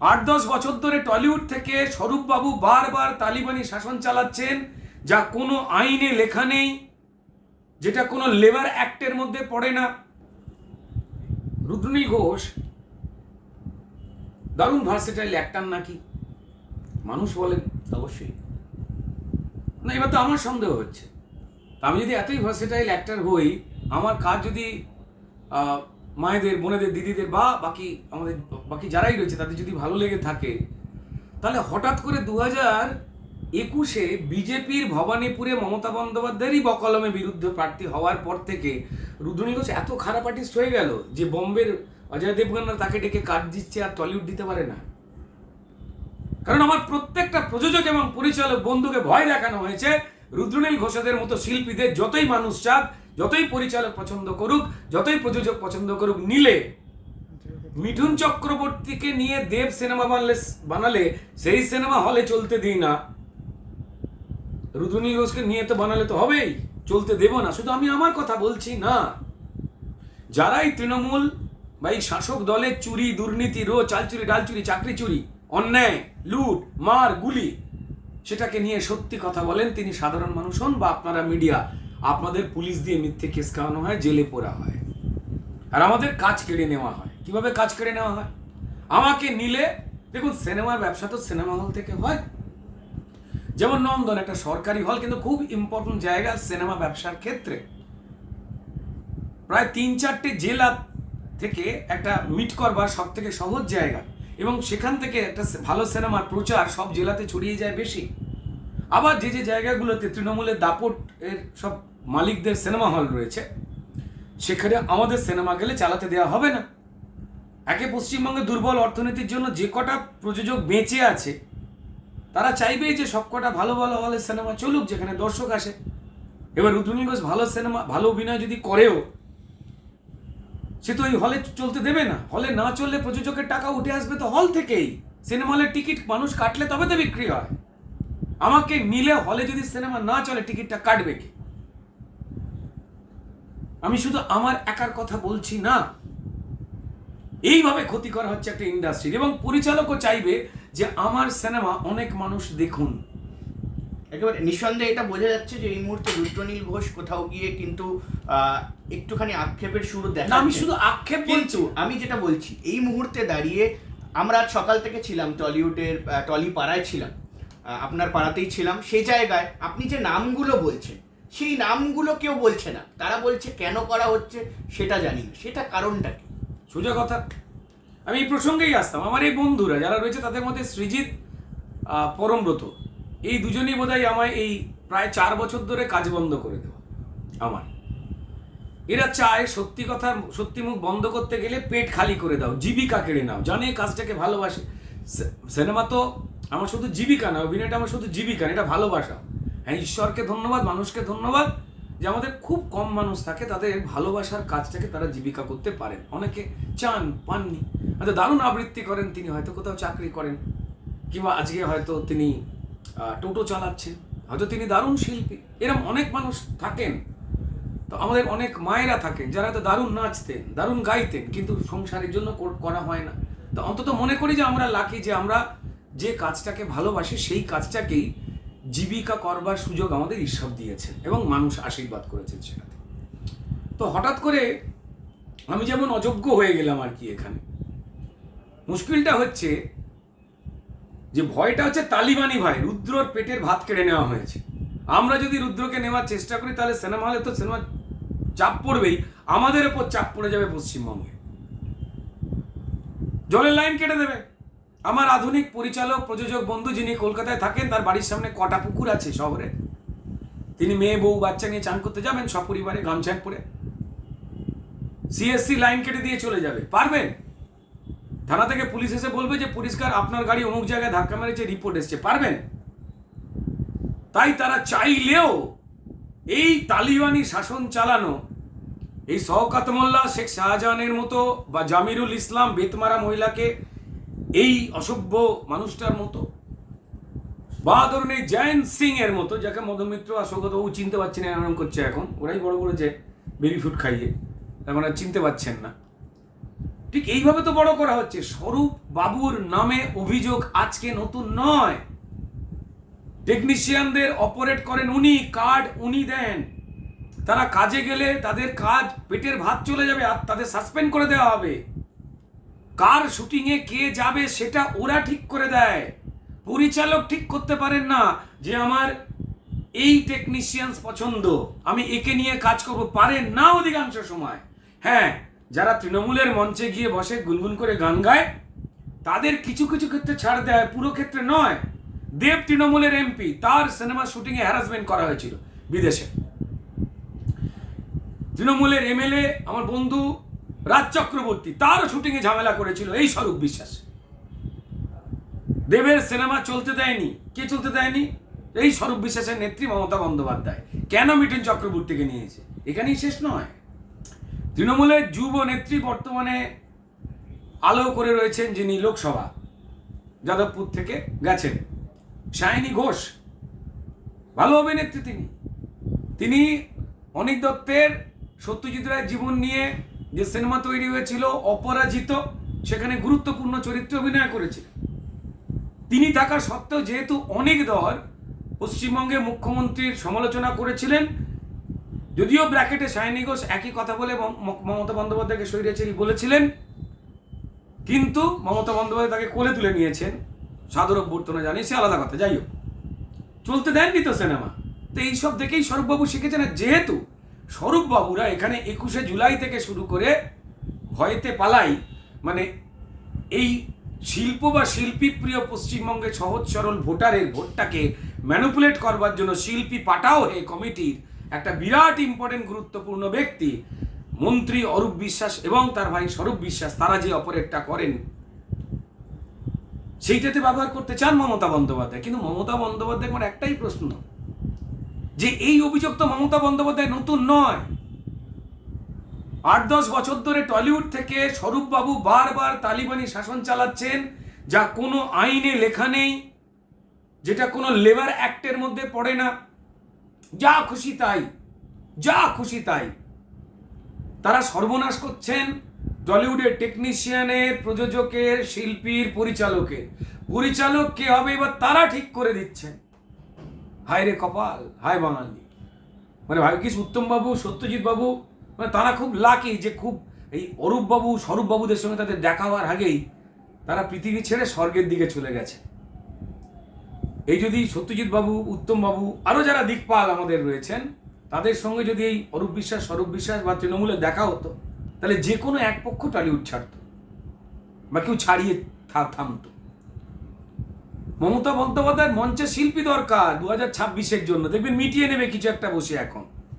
আট দশ বছর ধরে টলিউড থেকে স্বরূপবাবু বারবার তালিবানি শাসন চালাচ্ছেন যা কোনো আইনে লেখা নেই যেটা কোনো লেবার অ্যাক্টের মধ্যে পড়ে না। রুদ্রনীল ঘোষ দারুণ ভার্সেটাইল অ্যাক্টার নাকি? মানুষ বলেন। অবশ্যই। না এবার তো আমার সন্দেহ হচ্ছে। আমি যদি এতই ভার্সেটাইল অ্যাক্টার হই আমার কাজ যদি মায়েদের, বোনেদের, দিদিদের, বা বাকি আমাদের, বাকি যারাই রয়েছে, তাদের যদি ভালো লেগে থাকে, তাহলে হঠাৎ করে দু হাজার একুশে বিজেপির ভবানীপুরে মমতা বন্দ্যোপাধ্যায়েরই বকলমে বিরুদ্ধে প্রার্থী হওয়ার পর থেকে রুদ্রনীল ঘোষ এত খারাপ আর্টিস্ট হয়ে গেল যে বম্বের অজয় দেবগনরা তাকে ডেকে কাট দিচ্ছে আর টলিউড দিতে পারে না। কারণ আমার প্রত্যেকটা প্রযোজক এবং পরিচালক বন্ধুকে ভয় দেখানো হয়েছে রুদ্রনীল ঘোষাদের মতো শিল্পীদের যতই মানুষ চাক যতই পরিচালক পছন্দ করুক, যতই প্রযোজক পছন্দ করুক, নিলে মিঠুন চক্রবর্তীকে নিয়ে দেব সিনেমা বানালে বানালে সেই সিনেমা হলে চলতে দিই না। রুদ্রনীল ঘোষকে নিয়ে তো বানালে তো হবেই, চলতে দেব না। শুধু আমি আমার কথা বলছি না। যারাই তৃণমূল বা এই শাসক দলের চুরি, দুর্নীতি রো চালচুরি, ডালচুরি, চাকরি চুরি, অন্যায়, লুট, মার, গুলি, সেটাকে নিয়ে সত্যি কথা বলেন, তিনি সাধারণ মানুষ হন বা আপনারা মিডিয়া। আপনাদের পুলিশ দিয়ে মিথ্যে কেস খাওয়ানো হয়, জেলে পোড়া হয়। আর আমাদের কাজ কেড়ে নেওয়া হয়। কীভাবে কাজ কেড়ে নেওয়া হয়? আমাকে নিলে, দেখুন, সিনেমার ব্যবসা তো সিনেমা হল থেকে হয়। যেমন নন্দন, একটা সরকারি হল, কিন্তু খুব ইম্পর্টেন্ট জায়গা সিনেমা ব্যবসার ক্ষেত্রে। প্রায় তিন চারটে জেলা থেকে একটা মিট করবার সব থেকে সহজ জায়গা। এবং সেখান থেকে একটা ভালো সিনেমার প্রচার সব জেলাতে ছড়িয়ে যায় বেশি। আবার যে যে জায়গাগুলোতে তৃণমূলের দাপট এর সব মালিকদের সিনেমা হল রয়েছে, সেখানে আমাদের সিনেমা গেলে চালাতে দেওয়া হবে না। একে পশ্চিমবঙ্গে দুর্বল অর্থনীতির জন্য যে কটা প্রযোজক বেঁচে আছে, তারা চাইবেই যে সব কটা ভালো ভালো হলে সিনেমা চলুক, যেখানে দর্শক আসে। এবার রুদ্রনীল ঘোষ ভালো সিনেমা, ভালো অভিনয় যদি করেও, সে তো ওই হলে চলতে দেবে না। হলে না চললে প্রযোজকের টাকা উঠে আসবে তো হল থেকেই। সিনেমা হলের টিকিট মানুষ কাটলে তবে তো বিক্রি হয়। আমাকে নিলে হলে যদি সিনেমা না চলে টিকিটটা কাটবে কি? আমি শুধু আমার একার কথা বলছি না। এইভাবে ক্ষতি করা হচ্ছে একটা ইন্ডাস্ট্রির এবং পরিচালকও চাইবে যে আমার সিনেমা অনেক মানুষ দেখুন। একেবারে নিঃসন্দেহে এটা বোঝা যাচ্ছে যে এই মুহূর্তে রুদ্রনীল ঘোষ কোথাও গিয়ে কিন্তু একটুখানি আক্ষেপের শুরু দেখা আমি শুধু আক্ষেপ বলছি। কিন্তু আমি যেটা বলছি এই মুহূর্তে দাঁড়িয়ে আমরা আজ সকাল থেকে ছিলাম টলিউডের টলি পাড়ায় ছিলাম। আপনার পাড়াতেই ছিলাম, সেই জায়গায় আপনি যে নামগুলো বলছেন, সেই নামগুলো কেউ বলছে না। তারা বলছে, কেন করা হচ্ছে? সেটা জানি না। সেটা কারণটা কি? সোজা কথা, আমি এই প্রসঙ্গেই আসতাম। আমার এই বন্ধুরা যারা রয়েছে, তাদের মধ্যে সৃজিত পরমব্রত, এই দুজনেই বোধহয় আমায় এই প্রায় চার বছর ধরে কাজ বন্ধ করে দেওয়া, আমার। এরা চায় সত্যি কথা, সত্যি মুখ বন্ধ করতে গেলে পেট খালি করে দাও, জীবিকা কেড়ে নাও, জানে কাজটাকে ভালোবাসে। সিনেমা তো আমার শুধু জীবিকা না, অভিনয়টা আমার শুধু জীবিকা না, এটা ভালোবাসা। হ্যাঁ ঈশ্বরকে ধন্যবাদ, মানুষকে ধন্যবাদ যে আমাদের খুব কম মানুষ থাকে তাদের ভালোবাসার কাজটাকে তারা জীবিকা করতে পারেন। অনেকে চান, পাননি। হয়তো দারুণ আবৃত্তি করেন তিনি, হয়তো কোথাও চাকরি করেন, কিংবা আজকে হয়তো তিনি টোটো চালাচ্ছেন হয়তো তিনি দারুণ শিল্পী। এরকম অনেক মানুষ থাকেন। তো আমাদের অনেক মায়েরা থাকেন, যারা হয়তো দারুণ নাচতেন, দারুণ গাইতেন, কিন্তু সংসারের জন্য করা হয় না। তো অন্তত মনে করি যে আমরা লাকি যে আমরা যে কাজটাকে ভালোবাসে সেই কাজটাকেই জীবিকা করবার সুযোগ আমাদের ঈশ্বর দিয়েছেন এবং মানুষ আশীর্বাদ করেছেন সেটাতে। তো হঠাৎ করে আমি যেমন অযোগ্য হয়ে গেলাম আর কি এখানে। মুশকিলটা হচ্ছে যে ভয়টা হচ্ছে তালিবানি ভাই, রুদ্রর পেটের ভাত কেড়ে নেওয়া হয়েছে। আমরা যদি রুদ্রকে নেওয়ার চেষ্টা করি, তাহলে সিনেমা হলে তো সিনেমা চাপ পড়বেই, আমাদের ওপর চাপ পড়ে যাবে পশ্চিমবঙ্গে। জলের লাইন কেটে দেবে। আমার আধুনিক পরিচালক, প্রযোজক বন্ধু যিনি কলকাতায় থাকেন, তার বাড়ির সামনে কটা পুকুর আছে শহরে? তিনি মেয়ে, বউ, বাচ্চা নিয়ে চান করতে যাবেন সপরিবারে গামছা পরে সিএসসি লাইন কেটে দিয়ে চলে যাবে। পারবেন? থানা থেকে পুলিশ এসে বলবে যে, পরিষ্কার, আপনার গাড়ি অমুক জায়গায় ধাক্কা মেরেছে রিপোর্ট এসছে। পারবেন? তাই তারা চাইলেও এই তালিবানি শাসন চালানো, এই শওকাত মোল্লা, শেখ শাহজাহানের মতো বা জামিরুল ইসলাম বেতমারা মহিলাকে এই অসভ্য মানুষটার মতো। বা ধরুন এই জয়ন্ত সিং এর মতো, যাকে মধুমিত্র আর সৌগতবাবু চিনতে পারছেন এরকম করছে এখন। ওরাই বড় বড় যে বেবি ফুড খাইয়ে। এখন আর চিনতে পারছেন না। ঠিক এইভাবে তো বড় করা হচ্ছে। স্বরূপ বাবুর নামে অভিযোগ আজকে নতুন নয়। টেকনিশিয়ানদের অপারেট করেন উনি কার্ড উনি দেন। তারা কাজে গেলে তাদের কাজ পেটের ভাত চলে যাবে আর তাদের সাসপেন্ড করে দেওয়া হবে। কার শুটিংয়ে কে যাবে সেটা ওরা ঠিক করে দেয়। পরিচালক ঠিক করতে পারেন না যে আমার এই টেকনিশিয়ানস পছন্দ। আমি একে নিয়ে কাজ করব, পারেন না অধিকাংশ সময়। হ্যাঁ যারা তৃণমূলের মঞ্চে গিয়ে বসে গুনগুন করে গান গায়, তাদের কিছু কিছু ক্ষেত্রে ছাড় দেয়, পুরো ক্ষেত্রে নয়। দেব তৃণমূলের এমপি, তার সিনেমা শুটিংয়ে হ্যারাসমেন্ট করা হয়েছিল বিদেশে। তৃণমূলের এমএলএ, আমার বন্ধু রাজ চক্রবর্তী তারও শুটিংয়ে ঝামেলা করেছিল, এই স্বরূপ বিশ্বাস। দেবের সিনেমা চলতে দেয়নি। কে চলতে দেয়নি? এই স্বরূপ বিশ্বাসের নেত্রী মমতা বন্দ্যোপাধ্যায়। কেন মিঠুন চক্রবর্তীকে নিয়েছে? এখানেই শেষ নয়। তৃণমূলের যুব নেত্রী বর্তমানে আলো করে রয়েছেন যিনি লোকসভা, যাদবপুর থেকে গেছেন। শাইনী ঘোষ। ভালো অভিনেত্রী তিনি। তিনি অনিক দত্তের সত্যজিৎ রায়ের জীবন নিয়ে যে সিনেমা তৈরি হয়েছিল অপরাজিত, সেখানে গুরুত্বপূর্ণ চরিত্রে অভিনয় করেছিলেন তিনি থাকা সত্ত্বেও যেহেতু অনেক দল পশ্চিমবঙ্গে মুখ্যমন্ত্রীর সমালোচনা করেছিলেন, যদিও ব্র্যাকেটে সায়নী ঘোষ একই কথা বলে মমতা বন্দ্যোপাধ্যায়কে সৈরাচারী বলেছিলেন, কিন্তু মমতা বন্দ্যোপাধ্যায় তাকে কোলে তুলে নিয়েছেন। সাদর অভ্যর্থনা জানিয়ে সে আলাদা কথা। যাই হোক, চলতে দেননি তো সিনেমা। তো এইসব দেখেই স্বরূপবাবু শিখেছেন যেহেতু স্বরূপবাবুরা এখানে একুশে জুলাই থেকে শুরু করে ভয়েতে পালাই মানে এই শিল্প বা শিল্পী প্রিয় পশ্চিমবঙ্গের সহজ সরল ভোটারের ভোটটাকে ম্যানুপুলেট করবার জন্য শিল্পী পাটাও হে কমিটির একটা বিরাট ইম্পর্টেন্ট গুরুত্বপূর্ণ ব্যক্তি। মন্ত্রী অরূপ বিশ্বাস এবং তার ভাই স্বরূপ বিশ্বাস, তারা যে অপারেটটা করেন, সেইটাতে ব্যবহার করতে চান মমতা বন্দ্যোপাধ্যায়। কিন্তু মমতা বন্দ্যোপাধ্যায় আমার একটাই প্রশ্ন যে এই অভিযোগ তো মমতা বন্দ্যোপাধ্যায় নতুন নয়। আট দশ বছর ধরে টলিউড থেকে স্বরূপবাবু বারবার তালিবানি শাসন চালাচ্ছেন, যা কোনো আইনে লেখা নেই, যেটা কোনো লেবার অ্যাক্টের মধ্যে পড়ে না। যা খুশি তাই, যা খুশি তাই। তারা সর্বনাশ করছেন টলিউডের টেকনিশিয়ানের, প্রযোজকের, শিল্পীর, পরিচালকের। পরিচালক কে হবে এবার তারা ঠিক করে দিচ্ছেন। হায় রে কপাল, হায় বাঙালি। মানে ভাগ্যিস উত্তমবাবু সত্যজিৎ বাবু মানে তারা খুব লাকি যে খুব এই অরূপবাবু, স্বরূপবাবুদের সঙ্গে তাদের দেখা হওয়ার আগেই তারা পৃথিবী ছেড়ে স্বর্গের দিকে চলে গেছে। এই যদি সত্যজিৎ বাবু উত্তম বাবু আরও যারা দিকপাল আমাদের রয়েছেন, তাদের সঙ্গে যদি এই অরূপ বিশ্বাস, স্বরূপ বিশ্বাস বা তৃণমূলে দেখা হতো, তাহলে যে কোনো এক পক্ষ টলিউড ছাড়তো বা কেউ ছাড়িয়ে থামতো। মমতা বন্দ্যোপাধ্যায়ের মঞ্চে শিল্পী দরকার, দু হাজার ছাব্বিশের জন্য। দেখবেন মিটিয়ে নেবে কিছু একটা বসে এখন।